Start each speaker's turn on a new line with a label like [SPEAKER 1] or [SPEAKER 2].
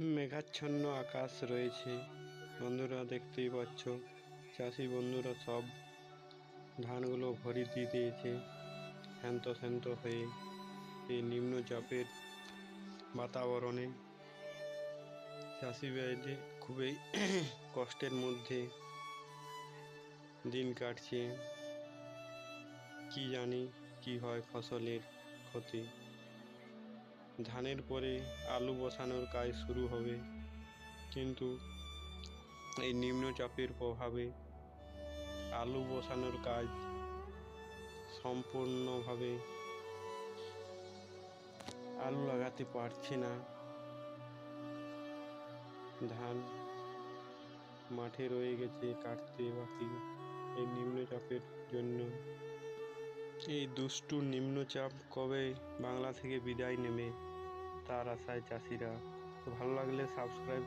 [SPEAKER 1] মেঘাচ্ছন্ন আকাশ রয়েছে। বন্ধুরা দেখতেই পাচ্ছ, চাষি বন্ধুরা সব ধানগুলো ভরি দিয়ে দিয়েছে। হ্যান্ত স্যান্ত হয়ে এই নিম্নচাপের বাতাবরণে। চাষি ভাইদের খুবই কষ্টের মধ্যে দিন কাটছে। কি জানি কি হয় ফসলের ক্ষতি। ধানের পরে আলু বসানোর কাজ শুরু হবে। কিন্তু এই নিম্নচাপের প্রভাবে আলু বসানোর কাজ সম্পূর্ণভাবে আলু লাগাতে পারছে না। ধান মাঠে রয়ে গেছে, কাটতে বাকি। এই নিম্নচাপের জন্য এই দুষ্টু নিম্নচাপ কবে বাংলা থেকে বিদায় নেবে? আশায় চাষিরা। তো ভালো লাগলে সাবস্ক্রাইব